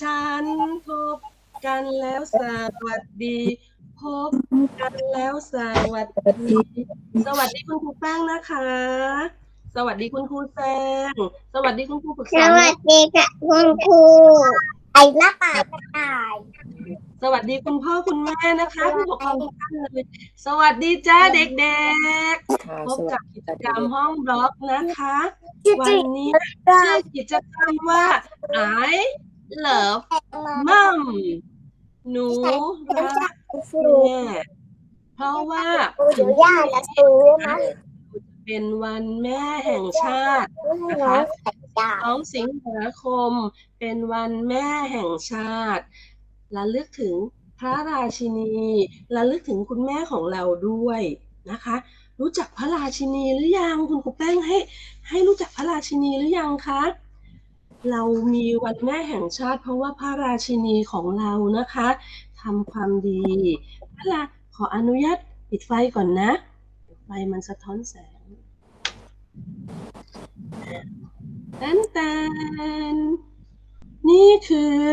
ฉันพบกันแล้วสวัสดี พบกันแล้วสวัสดี สวัสดีคุณครูแป้งนะคะ สวัสดีคุณครูแซงสวัสดีคุณครูปรึกสษาวัสดีค่ะคุณครูไอ้ละป่ากระต่ายสวัสดีคุณพ่อคุณแม่นะคะผู้ปกครองทุกท่านเลยสวัสดีจ้าเด็กๆ พบกับกิจกรรมห้องบล็อกนะคะ วันนี้ชื่อกิจกรรมว่า I love mom หนูรักฟูแม่เพราะว่าฟูเดี๋ยวย่าจะซื้อนะเป็นวันแม่แห่งชาติให้น้องใส่ยาน้องสิงหาคมเป็นวันแม่แห่งชาติระลึกถึงพระราชินีระลึกถึงคุณแม่ของเราด้วยนะคะ รู้จักพระราชินีหรือยังคุณครูแป้งให้ ให้รู้จักพระราชินีหรือยังคะ เรามีวันแม่แห่งชาติ เพราะว่าพระราชินีของเรานะคะทำความดีพระราขออนุญาตปิดไฟก่อนนะ ไฟมันสะท้อนแสงแตนแตนนี่คือ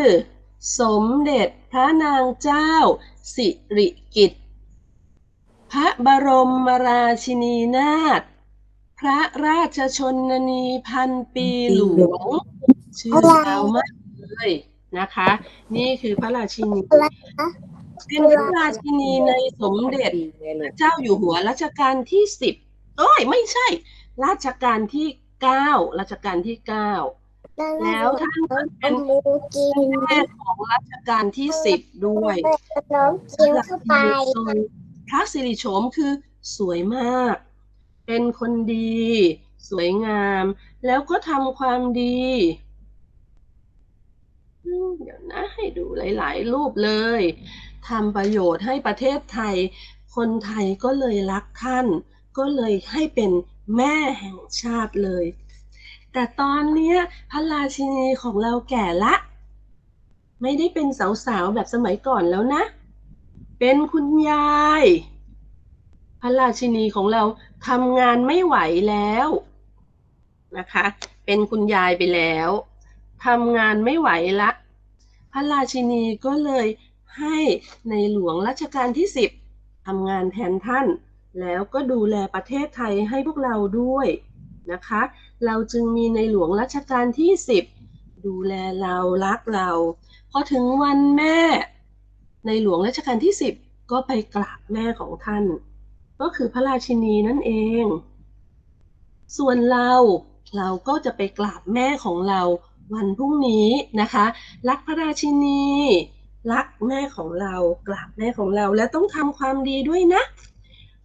สมเด็จพระนางเจ้า สิริกิติ์พระบรมราชินีนาถพระราชชนนีพันปีหลวง ชื่อยาวมากเลยนะคะ นี่คือพระราชินีเป็นพระราชินีในสมเด็จเจ้าอยู่หัวรัชกาลที่สิบเอ้ยไม่ใช่ รัชกาลที่เก้ารัชกาลที่เก้าแล้วท่านเป็นแม่ของรัชกาลที่สิบด้วยน้องกินเข้าไปพระสิริโฉมคือสวยมาก เป็นคนดี สวยงาม แล้วก็ทำความดี เดี๋ยวนะให้ดูหลาย ๆ รูปเลยทำประโยชน์ให้ประเทศไทย คนไทยก็เลยรักท่าน ก็เลยให้เป็นแม่แห่งชาติเลย แต่ตอนเนี้ยพระราชินีของเราแก่ละ ไม่ได้เป็นสาว ๆ แบบสมัยก่อนแล้วนะ เป็นคุณยาย พระราชินีของเราทำงานไม่ไหวแล้วนะคะ เป็นคุณยายไปแล้วทำงานไม่ไหวละ ระราชินีก็เลยให้ในหลวงรัชกาลที่สิบทำงานแทนท่าน แล้วก็ดูแลประเทศไทยให้พวกเราด้วยนะคะ เราจึงมีในหลวงรัชกาลที่สิบดูแลเรารักเราพอถึงวันแม่ ในหลวงรัชกาลที่สิบก็ไปกราบแม่ของท่าน ก็คือพระราชินีนั่นเอง ส่วนเราเราก็จะไปกราบแม่ของเรา วันพรุ่งนี้นะคะ รักพระราชินี รักแม่ของเรากราบแม่ของเรา และต้องทำความดีด้วยนะ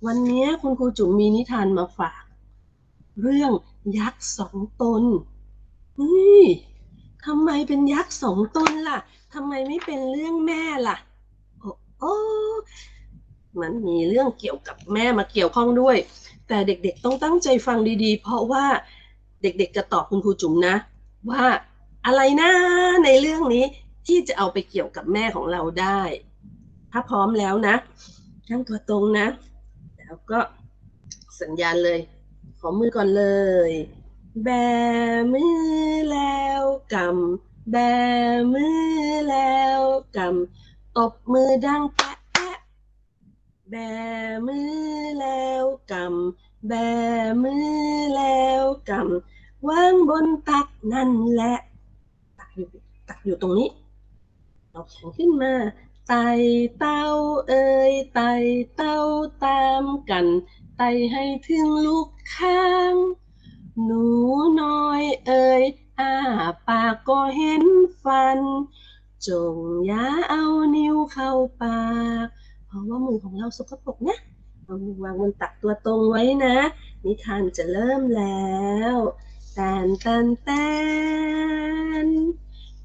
วันนี้คุณครูจุ๋มมีนิทานมาฝาก เรื่องยักษ์สองตนเฮ้ยทำไมเป็นยักษ์สองตนล่ะทำไมไม่เป็นเรื่องแม่ล่ะ โอ้โอ้มันมีเรื่องเกี่ยวกับแม่มาเกี่ยวข้องด้วย แต่เด็กๆต้องตั้งใจฟังดีๆ เพราะว่าเด็กๆจะตอบคุณครูจุ๋มนะ ว่า อะไรนะในเรื่องนี้ที่จะเอาไปเกี่ยวกับแม่ของเราได้ ถ้าพร้อมแล้วนะนั่งตัวตรงนะ แล้วก็สัญญาณเลย ขอมือก่อนเลย แบมือแล้วกำแบมือแล้วกำตบมือดังแปะแปะแบมือแล้วกำแบมือแล้วกำวางบนตักนั่นแหละ ตักอยู่ตรงนี้เอาแขนขึ้นมาไต่เต้าเอ่ยไต่เต้าตามกันไต่ให้ถึงลูกข้าง หนูน้อยเอ่ยอ้าปากก็เห็นฟัน จงอย่าเอานิ้วเข้าปาก เพราะว่ามือของเราสกปรกนะเอามือวางบนตักตัวตรงไว้นะ นิทานจะเริ่มแล้วแตนแตนแตน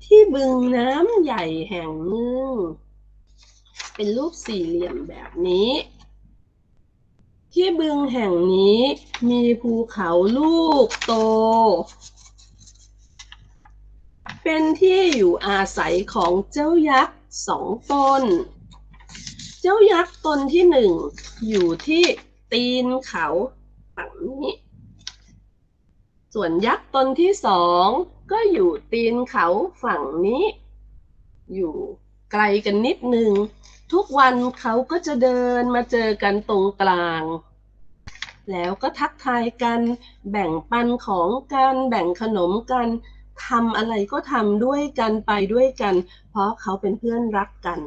ที่บึงน้ำใหญ่แห่งหนึ่ง เป็นรูปสี่เหลี่ยมแบบนี้ ที่บึงแห่งนี้มีภูเขาลูกโต เป็นที่อยู่อาศัยของเจ้ายักษ์สองตน เจ้ายักษ์ตนที่หนึ่งอยู่ที่ตีนเขาฝั่งนี้ ส่วนยักษ์ตนที่สอง ก็อยู่ตีนเขาฝั่งนี้ อยู่ไกลกันนิดนึง ทุกวันเขาก็จะเดินมาเจอกันตรงกลาง แล้วก็ทักทายกัน แบ่งปันของกัน แบ่งขนมกันทำอะไรก็ทำด้วยกันไปด้วยกัน เพราะเขาเป็นเพื่อนรักกัน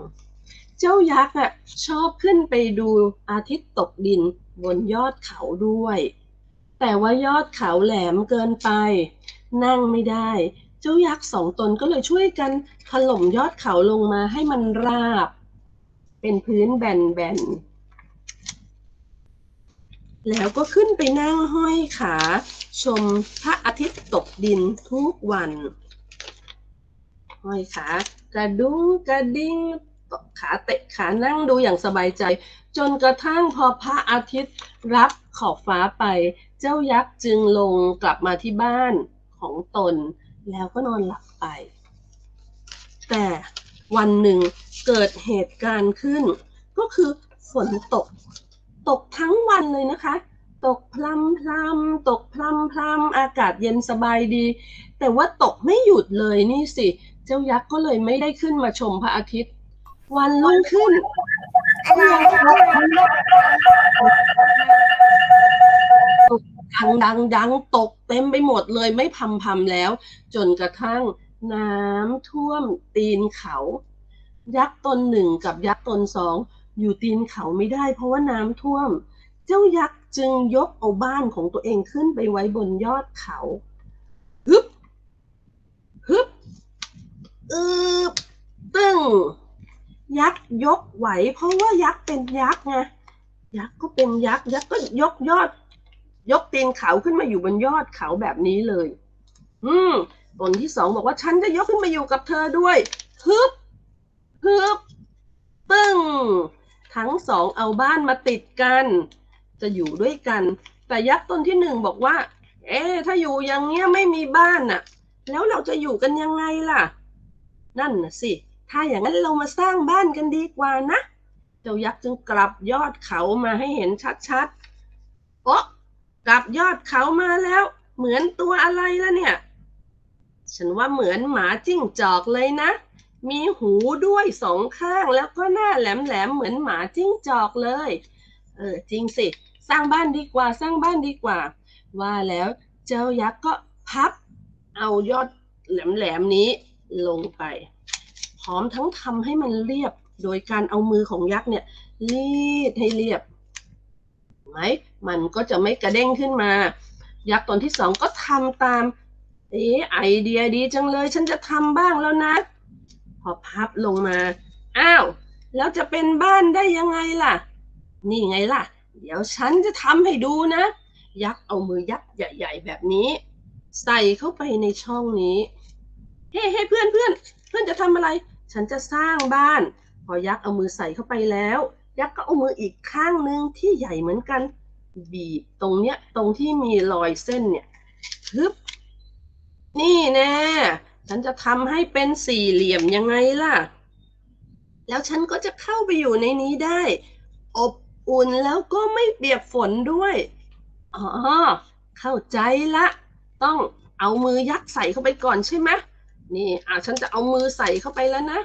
เจ้ายักษ์อะชอบขึ้นไปดูอาทิตย์ตกดินบนยอดเขาด้วย แต่ว่ายอดเขาแหลมเกินไป นั่งไม่ได้ เจ้ายักษ์สองตนก็เลยช่วยกันถล่มยอดเขาลงมาให้มันราบ เป็นพื้นแบนๆ แล้วก็ขึ้นไปนั่งห้อยขา ชมพระอาทิตย์ตกดินทุกวัน ห้อยขากระดุ้งกระดิ้งขาเตะขานั่งดูอย่างสบายใจ จนกระทั่งพอพระอาทิตย์รับขอบฟ้าไป เจ้ายักษ์จึงลงกลับมาที่บ้าน ของตน แล้วก็นอนหลับไป แต่วันหนึ่งเกิดเหตุการณ์ขึ้น ก็คือฝนตก ตกทั้งวันเลยนะคะ ตกพลำพลำๆตกพลำพลำๆอากาศเย็นสบายดี แต่ว่าตกไม่หยุดเลยนี่สิ เจ้ายักษ์ก็เลยไม่ได้ขึ้นมาชมพระอาทิตย์ วันรุ่งขึ้น ดังดังดังตกเต็มไปหมดเลยไม่พำพำแล้ว จนกระทั่งน้ำท่วมตีนเขา ยักษ์ตนหนึ่งกับยักษ์ตนสองอยู่ตีนเขาไม่ได้ เพราะว่าน้ำท่วม เจ้ายักษ์จึงยกเอาบ้านของตัวเองขึ้นไปไว้บนยอดเขาฮึบฮึบอึบตึ้งยักษ์ยกไหว เพราะว่ายักษ์เป็นยักษ์ไงยักษ์ก็เป็นยักษ์ยักษ์ก็ยกยอด ยกตีนเขาขึ้นมาอยู่บนยอดเขาแบบนี้เลย อืมตนที่สองบอกว่าฉันจะยกขึ้นมาอยู่กับเธอด้วยฮึบฮึบปึ้ง ทั้งสองเอาบ้านมาติดกัน จะอยู่ด้วยกัน แต่ยักษ์ตนที่หนึ่งบอกว่า เอ๊ถ้าอยู่อย่างเงี้ยไม่มีบ้านน่ะ แล้วเราจะอยู่กันยังไงล่ะ นั่นน่ะสิ ถ้าอย่างนั้นเรามาสร้างบ้านกันดีกว่านะ เจ้ายักษ์จึงกลับยอดเขามาให้เห็นชัดๆโอ๊ะ กลับยอดเขามาแล้ว เหมือนตัวอะไรล่ะเนี่ย ฉันว่าเหมือนหมาจิ้งจอกเลยนะ มีหูด้วยสองข้างแล้วก็หน้าแหลมๆเหมือนหมาจิ้งจอกเลย เออจริงสิ สร้างบ้านดีกว่าสร้างบ้านดีกว่า ว่าแล้วเจ้ายักษ์ก็พับ เอายอดแหลมๆนี้ลงไป พร้อมทั้งทำให้มันเรียบโดยการเอามือของยักษ์เนี่ยรีดให้เรียบ ไหมมันก็จะไม่กระเด้งขึ้นมา ยักษ์ตนที่สองก็ทำตามเอ๊ไอเดียดีจังเลย ฉันจะทำบ้างแล้วนะพอพับลงมา อ้าว แล้วจะเป็นบ้านได้ยังไงล่ะ นี่ไงล่ะ เดี๋ยวฉันจะทำให้ดูนะ ยักษ์เอามือยักษ์ใหญ่ ๆ แบบนี้ ใส่เข้าไปในช่องนี้ เฮ้เฮ้เพื่อนเพื่อนเพื่อนจะทำอะไร ฉันจะสร้างบ้าน พอยักษ์เอามือใส่เข้าไปแล้ว ยักษ์ก็เอามืออีกข้างนึงที่ใหญ่เหมือนกันบีบตรงเนี้ย ตรงที่มีรอยเส้นเนี่ยฮึบนี่แน่ฉันจะทำให้เป็นสี่เหลี่ยมยังไงล่ะ แล้วฉันก็จะเข้าไปอยู่ในนี้ได้ อบอุ่นแล้วก็ไม่เปียกฝนด้วยอ๋อเข้าใจละ ต้องเอามือยักใส่เข้าไปก่อนใช่ไหมนี่อะฉันจะเอามือใส่เข้าไปแล้วนะ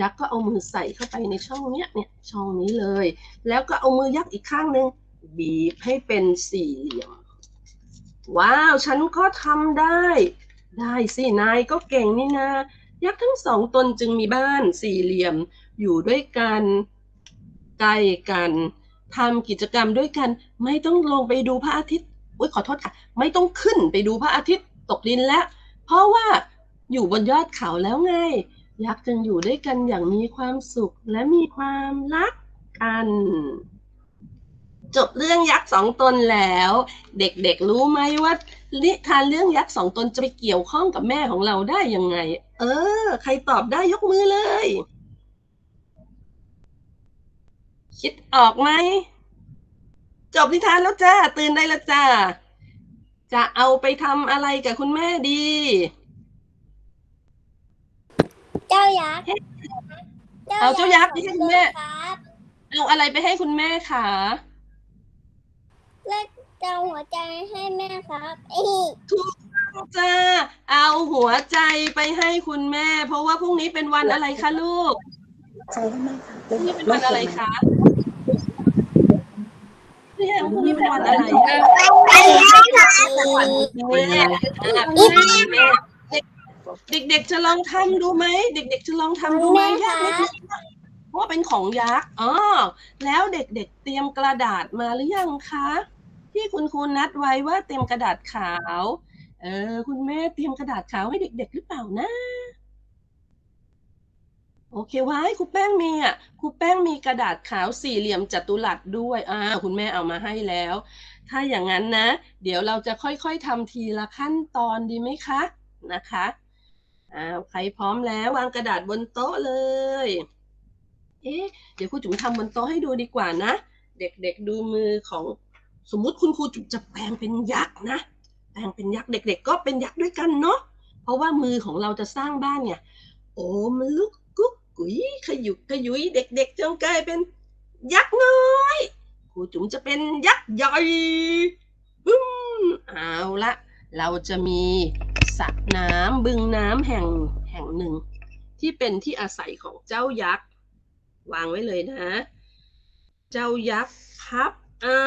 ยักษ์ก็เอามือใส่เข้าไปในช่องเนี้ยเนี่ยช่องนี้เลย แล้วก็เอามือยักษ์อีกข้างหนึ่งบีบให้เป็นสี่เหลี่ยม ว้าว ฉันก็ทำได้ ได้สินายก็เก่งนี่นายักษ์ทั้งสองตนจึงมีบ้านสี่เหลี่ยม อยู่ด้วยกันใกล้กันทำกิจกรรมด้วยกัน ไม่ต้องลงไปดูพระอาทิตย์อุ้ยขอโทษค่ะ ไม่ต้องขึ้นไปดูพระอาทิตย์ตกดินแล้ว เพราะว่าอยู่บนยอดเขาแล้วไง ยักษ์จึงอยู่ด้วยกันอย่างมีความสุขและมีความรักกัน จบเรื่องยักษ์สองตนแล้ว เด็กๆรู้ไหมว่านิทานเรื่องยักษ์สองตนจะไปเกี่ยวข้องกับแม่ของเราได้ยังไง เออ ใครตอบได้ยกมือเลย คิดออกไหม จบนิทานแล้วจ้า ตื่นได้แล้วจ้า จะเอาไปทำอะไรกับคุณแม่ดี เจ้ายักษ์เอาเจ้ายักษ์นี่ให้คุณแม่ ครับเอาอะไรไปให้คุณแม่คะเลือกเจ้าหัวใจให้แม่ครับอีจ้าเอาหัวใจไปให้คุณแม่ เพราะว่าพรุ่งนี้เป็นวันอะไรคะลูกใช่ไหมคะพรุ่งนี้เป็นวันอะไรคะเนี่ยพรุ่งนี้เป็นวันอะไรวันแม่อะคุณแม่ เด็กๆจะลองทำดูไหม เด็ก ๆ จะลองทำดูไหมยากไหมเพราะว่าเป็นของยักษ์อ๋อแล้วเด็กๆเตรียมกระดาษมาหรือยังคะ ที่คุณครูนัดไว้ว่าเตรียมกระดาษขาว เออ คุณแม่เตรียมกระดาษขาวให้เด็ก ๆ หรือเปล่านะโอเคไว้ครูแป้งมีอะครูแป้งมีกระดาษขาวสี่เหลี่ยมจัตุรัสด้วยอ่าคุณแม่เอามาให้แล้ว ถ้าอย่างนั้นนะ เดี๋ยวเราจะค่อยๆทำทีละขั้นตอนดีไหมคะนะคะ อ้าวใครพร้อมแล้ววางกระดาษบนโต๊ะเลย เอ๊ะเดี๋ยวครูจุ๋มทำบนโต๊ะให้ดูดีกว่านะ เด็กๆดูมือของสมมุติคุณครูจุ๋มจะแปลงเป็นยักษ์นะ แปลงเป็นยักษ์เด็ก ๆ ก็เป็นยักษ์ด้วยกันเนาะ เพราะว่ามือของเราจะสร้างบ้านเนี่ย โอ้มันลุกกุ๊กกุยขยุกขยุยเด็ก ๆจงกลายเป็นยักษ์น้อยครูจุ๋มจะเป็นยักษ์ใหญ่บึ้มเอาละเราจะมี สระน้ำบึงน้ำแห่งแห่งหนึ่ง ที่เป็นที่อาศัยของเจ้ายักษ์ วางไว้เลยนะ เจ้ายักษ์พับเอา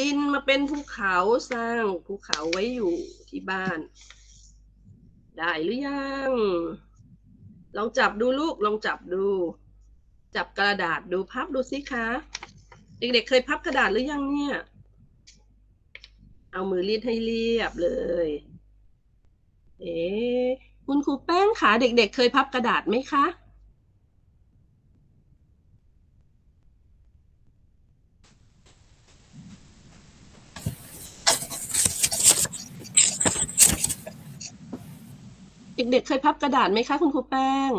ดินมาเป็นภูเขาสร้างภูเขาไว้อยู่ที่บ้าน ได้หรือยัง ลองจับดูลูกลองจับดู จับกระดาษดูพับดูสิคะเด็กๆเคยพับกระดาษหรือยังเนี่ย เอามือรีดให้เรียบเลย เอ๊ะคุณครูแป้งขาเด็ก ๆ เคยพับกระดาษไหมคะ เด็กๆเคยพับกระดาษไหมคะ คุณครูแป้ง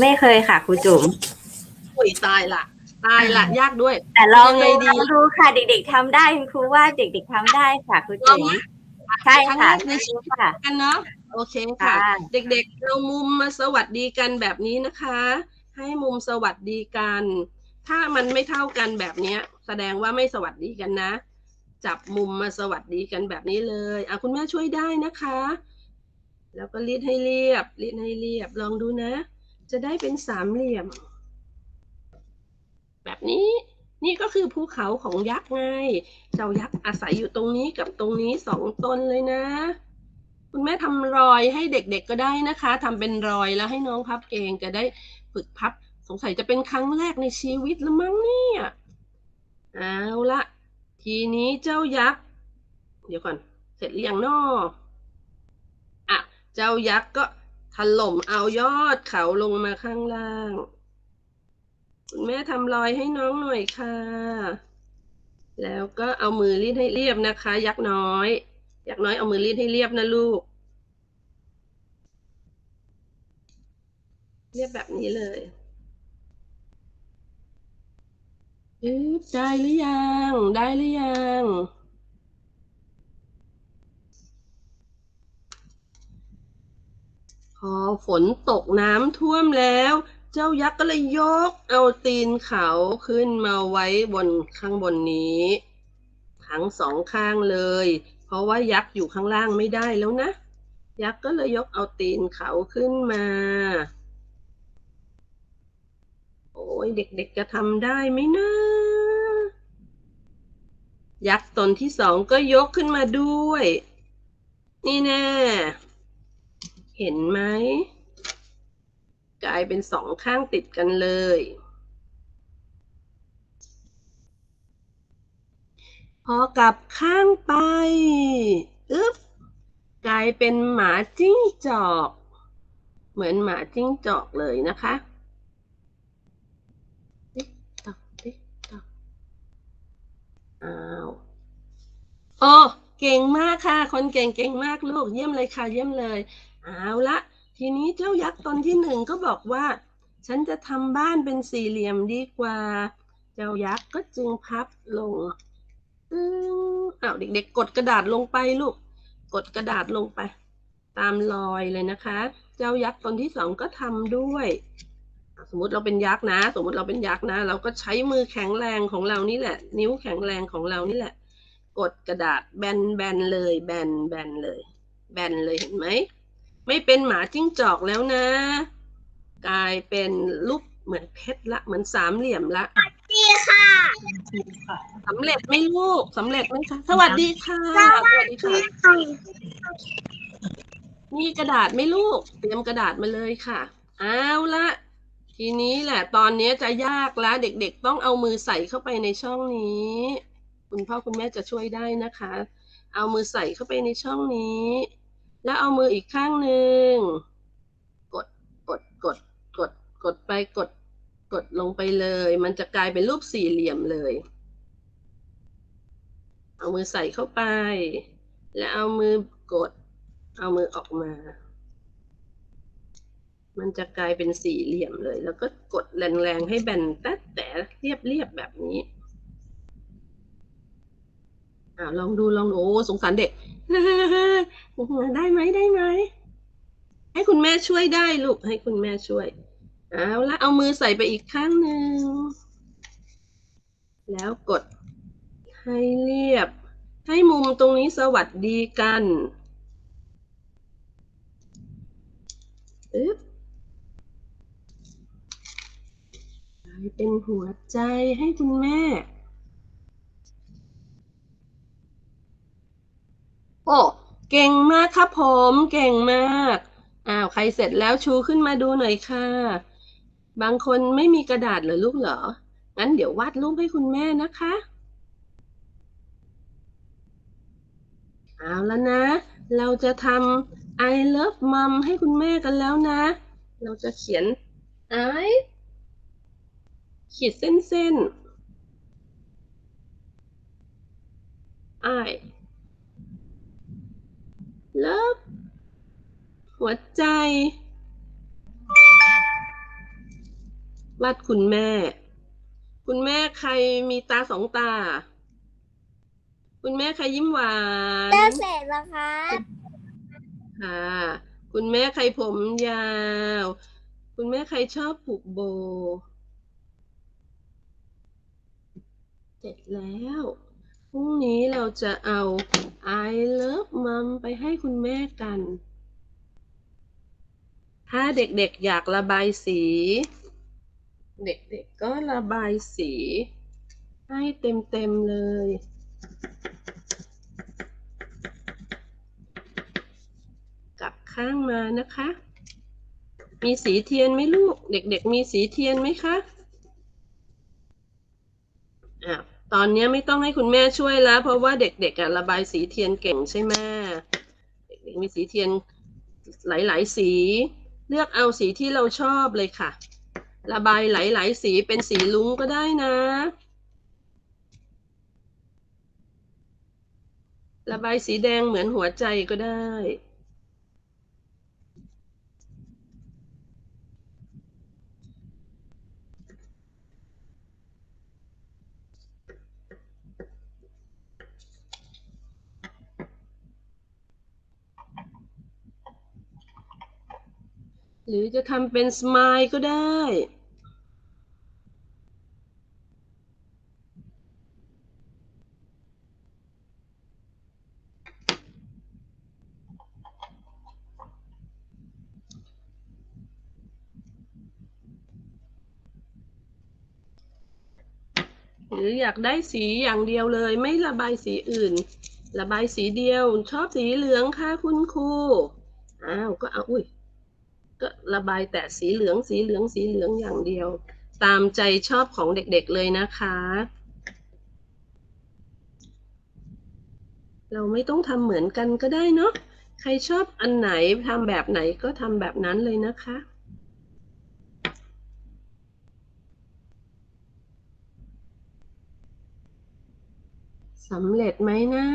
ไม่เคยค่ะครูจุ๋มอุ้ยตายละ ตายละยากด้วย แต่ลองยังไงดูดีลองดูค่ะ เด็กๆทำได้คุณครูว่าเด็กๆทำได้ค่ะครูลจุ๋องมไหมใช่ครั้งค่ะแรกในชีวิตค่ะกันเนาะโอเคค่ะค่ะ เด็กๆ เรามุมมาสวัสดีกันแบบนี้นะคะ ให้มุมสวัสดีกัน ถ้ามันไม่เท่ากันแบบเนี้ย แสดงว่าไม่สวัสดีกันนะ จับมุมมาสวัสดีกันแบบนี้เลยอะคุณแม่ช่วยได้นะคะ แล้วก็รีดให้เรียบรีดให้เรียบลองดูนะ จะได้เป็นสามเหลี่ยม แบบนี้นี่ก็คือภูเขาของยักษ์ไง เจ้ายักษ์อาศัยอยู่ตรงนี้กับตรงนี้สองตนเลยนะ คุณแม่ทำรอยให้เด็กๆก็ได้นะคะทำเป็นรอยแล้วให้น้องพับเองจะได้ฝึกพับ สงสัยจะเป็นครั้งแรกในชีวิตละมั้งเนี่ยเอาละทีนี้เจ้ายักษ์ เดี๋ยวก่อน เสร็จหรือยังนออะ เจ้ายักษ์ก็ถล่มเอายอดเขาลงมาข้างล่าง คุณแม่ทำรอยให้น้องหน่อยค่ะ แล้วก็เอามือรีดให้เรียบนะคะ ยักษ์น้อย ยักษ์น้อยเอามือรีดให้เรียบนะลูก เรียบแบบนี้เลยได้หรือยัง ได้หรือยังพอฝนตกน้ำท่วมแล้ว เจ้ายักษ์ก็เลยยกเอาตีนเขาขึ้นมาไว้บนข้างบนนี้ทั้งสองข้างเลย เพราะว่ายักษ์อยู่ข้างล่างไม่ได้แล้วนะ ยักษ์ก็เลยยกเอาตีนเขาขึ้นมา โอ้ยเด็กๆจะทำได้ไหมนะ ยักษ์ตนที่สองก็ยกขึ้นมาด้วย นี่แน่ เห็นไหม กลายเป็นสองข้างติดกันเลย พอกลับข้างไปอึ๊บกลายเป็นหมาจิ้งจอก เหมือนหมาจิ้งจอกเลยนะคะติ๊กตอกติ๊กตอกอ้าวโอ้เก่งมากค่ะ คนเก่งเก่งมากลูกเยี่ยมเลยค่ะ เยี่ยมเลย เอาละ ทีนี้เจ้ายักษ์ตนที่หนึ่งก็บอกว่า ฉันจะทำบ้านเป็นสี่เหลี่ยมดีกว่า เจ้ายักษ์ก็จึงพับลงอืออ้าวเด็กๆ กดกระดาษลงไปลูก กดกระดาษลงไป ตามรอยเลยนะคะ เจ้ายักษ์ตนที่สองก็ทำด้วย สมมติเราเป็นยักษ์นะ สมมติเราเป็นยักษ์นะ เราก็ใช้มือแข็งแรงของเรานี่แหละ นิ้วแข็งแรงของเรานี่แหละ กดกระดาษแบนแบนเลย แบนแบนเลย แบนเลยเห็นไหม ไม่เป็นหมาจิ้งจอกแล้วนะ กลายเป็นรูปเหมือนเพชรละ เหมือนสามเหลี่ยมละดีค่ะสำเร็จไหมลูกสำเร็จไหมคะสวัสดีค่ะ สวัสดีค่ะค่ะ มีกระดาษไหมลูก เตรียมกระดาษมาเลยค่ะเอาละทีนี้แหละตอนนี้จะยากแล้วเด็กๆ ต้องเอามือใส่เข้าไปในช่องนี้ คุณพ่อคุณแม่จะช่วยได้นะคะ เอามือใส่เข้าไปในช่องนี้ แล้วเอามืออีกข้างหนึ่งกดกดกดกดกดไปกดกดลงไปเลย มันจะกลายเป็นรูปสี่เหลี่ยมเลย เอามือใส่เข้าไป แล้วเอามือกด เอามือออกมา มันจะกลายเป็นสี่เหลี่ยมเลย แล้วก็กดแรงๆให้แบนแต่แต่เรียบๆแบบนี้อ่าลองดูลองดูโอ้สงสารเด็ก ได้ไหมได้ไหม ให้คุณแม่ช่วยได้ลูก ให้คุณแม่ช่วย เอาละเอามือใส่ไปอีกข้างหนึ่ง แล้วกดให้เรียบ ให้มุมตรงนี้สวัสดีกันอึ๊บกลายเป็นหัวใจให้คุณแม่ อ้เก่งมากครับผมเก่งมากอ้าวใครเสร็จแล้วชูขึ้นมาดูหน่อยค่ะ บางคนไม่มีกระดาษเหรอลูกเหรอ งั้นเดี๋ยววาดรูปให้คุณแม่นะคะเอาแล้วนะ เราจะทำ I love mom ให้คุณแม่กันแล้วนะ เราจะเขียน I ขีดเส้นเส้น I love หัวใจ วาดคุณแม่ คุณแม่ใครมีตาสองตา คุณแม่ใครยิ้มหวานจะเสร็จแล้วครับค่ะ คุณแม่ใครผมยาว คุณแม่ใครชอบผูกโบ เสร็จแล้ว พรุ่งนี้เราจะเอา I love mom ไปให้คุณแม่กัน ถ้าเด็กๆอยากระบายสี เด็กๆก็ระบายสี ให้เต็มๆเลย กลับข้างมานะคะ มีสีเทียนไหมลูก เด็กๆมีสีเทียนไหมคะอะ ตอนนี้ไม่ต้องให้คุณแม่ช่วยแล้ว เพราะว่าเด็กๆอะระบายสีเทียนเก่งใช่ไหมเด็กๆมีสีเทียนหลายๆสี เลือกเอาสีที่เราชอบเลยค่ะ ระบายหลายๆสีเป็นสีลุ้งก็ได้นะ ระบายสีแดงเหมือนหัวใจก็ได้ หรือจะทำเป็นสมายก็ได้ หรืออยากได้สีอย่างเดียวเลยไม่ระบายสีอื่น ระบายสีเดียว ชอบสีเหลืองค่ะคุณครู อ้าว ก็เอา อุ้ย ก็ระบายแต่สีเหลืองสีเหลืองสีเหลืองอย่างเดียว ตามใจชอบของเด็กๆเลยนะคะ เราไม่ต้องทำเหมือนกันก็ได้เนาะใครชอบอันไหนทำแบบไหนก็ทำแบบนั้นเลยนะคะสำเร็จไหมนะ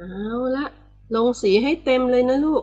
เอาละลงสีให้เต็มเลยนะลูก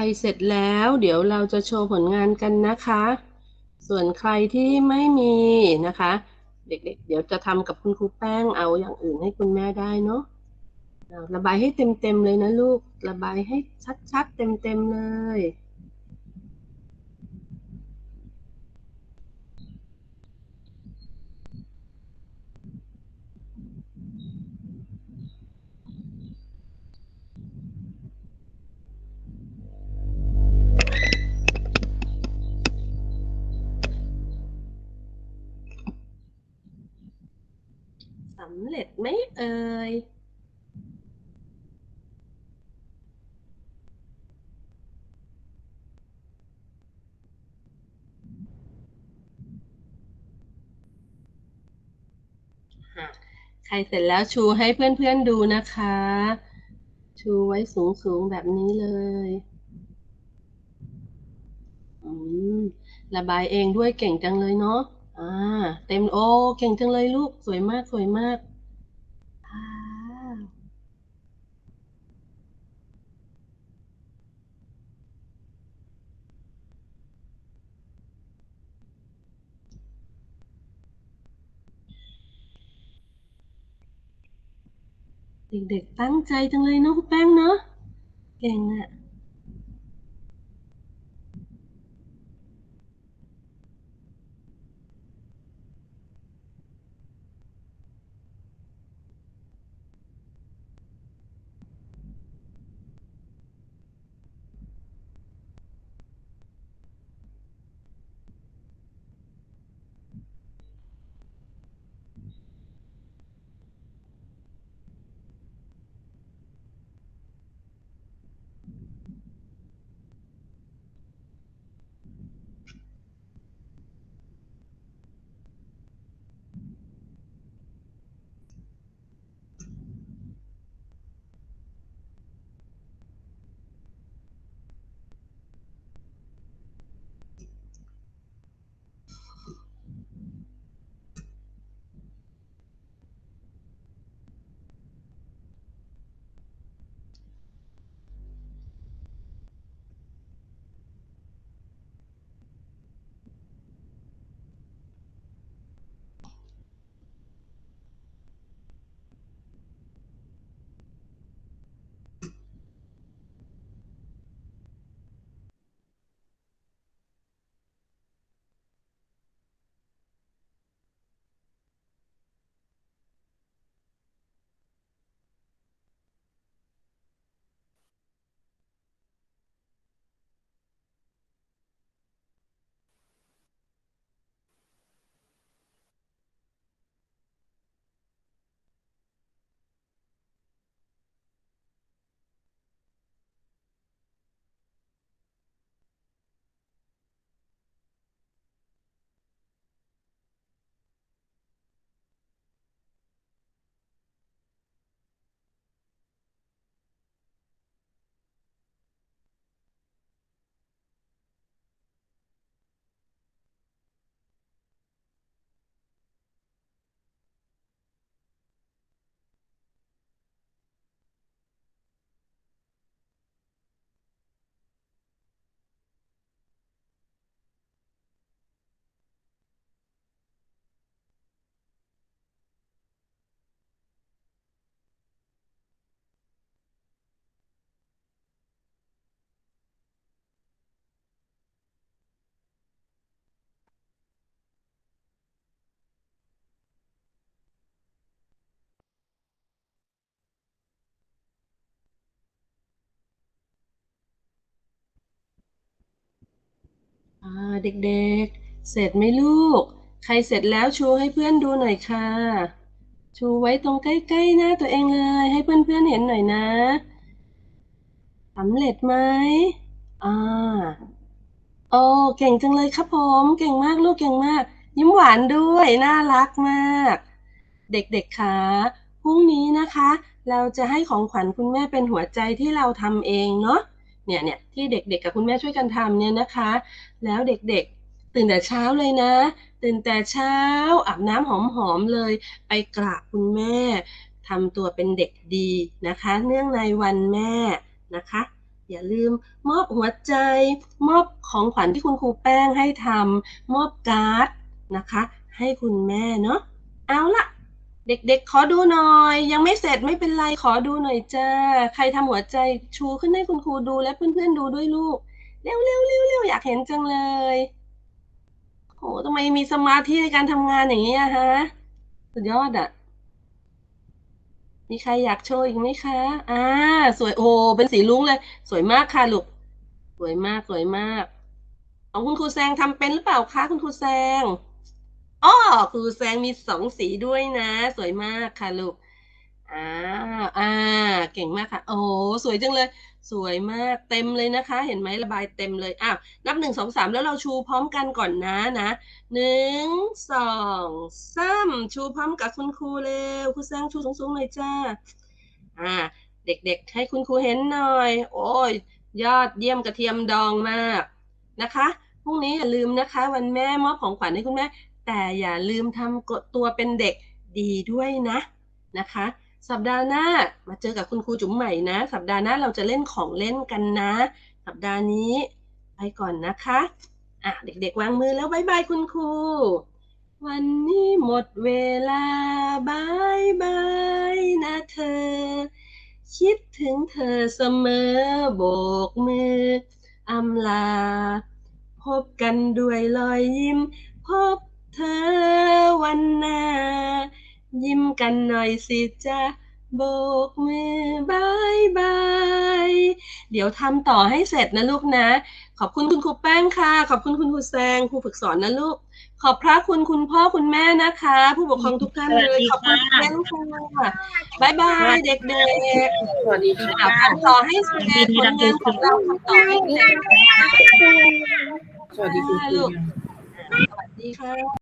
รเสร็จแล้ว เดี๋ยวเราจะโชว์ผลงานกันนะคะ ส่วนใครที่ไม่มีนะคะ เด็กๆเดี๋ยวจะทำกับคุณครูแป้งเอาอย่างอื่นให้คุณแม่ได้เนาะระบายให้เต็มๆเลยนะลูก ระบายให้ชัดๆเต็มๆเลย เร็จไหมเอ่ยค่ะใครเสร็จแล้วชูให้เพื่อนๆดูนะคะ ชูไว้สูงๆแบบนี้เลยอืมระบายเองด้วยเก่งจังเลยเนาะ อ่า เต็มโอเก่งจังเลยลูก สวยมากสวยมากอ่า เด็กๆตั้งใจจังเลยเนาะคุณแป้งเนาะเก่งอะ เด็กๆ เสร็จไหมลูก ใครเสร็จแล้วชูให้เพื่อนดูหน่อยค่ะ ชูไว้ตรงใกล้ๆหน้าตัวเองเลย ให้เพื่อนๆเห็นหน่อยนะสำเร็จไหมอ่าโอ้เก่งจังเลยครับผม เก่งมากลูกเก่งมาก ยิ้มหวานด้วยน่ารักมาก เด็กๆคะพรุ่งนี้นะคะ เราจะให้ของขวัญคุณแม่เป็นหัวใจที่เราทำเองเนาะ เนี่ยเนี่ยที่เด็กๆกับคุณแม่ช่วยกันทำเนี่ยนะคะ แล้วเด็กๆ ตื่นแต่เช้าเลยนะ ตื่นแต่เช้าอาบน้ำหอมๆเลย ไปกราบคุณแม่ทำตัวเป็นเด็กดีนะคะ เนื่องในวันแม่นะคะ อย่าลืมมอบหัวใจ มอบของขวัญที่คุณครูแป้งให้ทำมอบการ์ดนะคะ ให้คุณแม่เนาะเอาละ เด็กๆ ขอดูหน่อย ยังไม่เสร็จไม่เป็นไรขอดูหน่อยจ้าใครทำหัวใจชูขึ้นให้คุณครูดูและเพื่อนๆดูด้วยลูกเร็วๆเร็วๆเร็วอยากเห็นจังเลยโหทำไมมีสมาธิในการทำงานอย่างนี้อะฮะ สุดยอดอะมีใครอยากโชว์อีกไหมคะ อ่า สวยโอ้เป็นสีลุ้งเลย สวยมากค่ะลูก สวยมากสวยมาก ของคุณครูแซงทำเป็นหรือเปล่าคะคุณครูแซง อ้อครูแซงมีสองสีด้วยนะ สวยมากค่ะลูกอ่าอ่า เก่งมากค่ะ โอ้สวยจังเลย สวยมากเต็มเลยนะคะ เห็นไหมระบายเต็มเลยอ้าวนับหนึ่งสองสามแล้วเราชูพร้อมกันก่อนนะนะหนึ่งสองสามชูพร้อมกับคุณครูเร็วครูแซงชูสูงๆหน่อยจ้า อ่า เด็กๆ ให้คุณครูเห็นหน่อย โอ้ยยอดเยี่ยมกระเทียมดองมากนะคะพรุ่งนี้อย่าลืมนะคะ วันแม่มอบของขวัญให้คุณแม่ แต่อย่าลืมทำกดตัวเป็นเด็กดีด้วยนะนะคะ สัปดาห์หน้ามาเจอกับคุณครูจุ๋มใหม่นะ สัปดาห์หน้าเราจะเล่นของเล่นกันนะ สัปดาห์นี้ไปก่อนนะคะอะเด็กๆวางมือแล้วบายบายคุณครู วันนี้หมดเวลาบายบายนะเธอ คิดถึงเธอเสมอโบกมืออำลา พบกันด้วยรอยยิ้ม พบ เธอวันหน้ายิ้มกันหน่อยสิจ้าโบกมือบายบาย เดี๋ยวทำต่อให้เสร็จนะลูกนะ ขอบคุณคุณครูแป้งค่ะ ขอบคุณคุณครูแซงครูฝึกสอนนะลูก ขอบพระคุณคุณพ่อคุณแม่นะคะ ผู้ปกครองทุกท่านเลยขอบคุณคุณแม่ค่ะบายบายเด็กสวัสดีๆค่ะอะทำต่อให้เสร็จผลงานของเราทำต่อให้เสร็จสวัสดีคุณครูสวัสดีค่ะ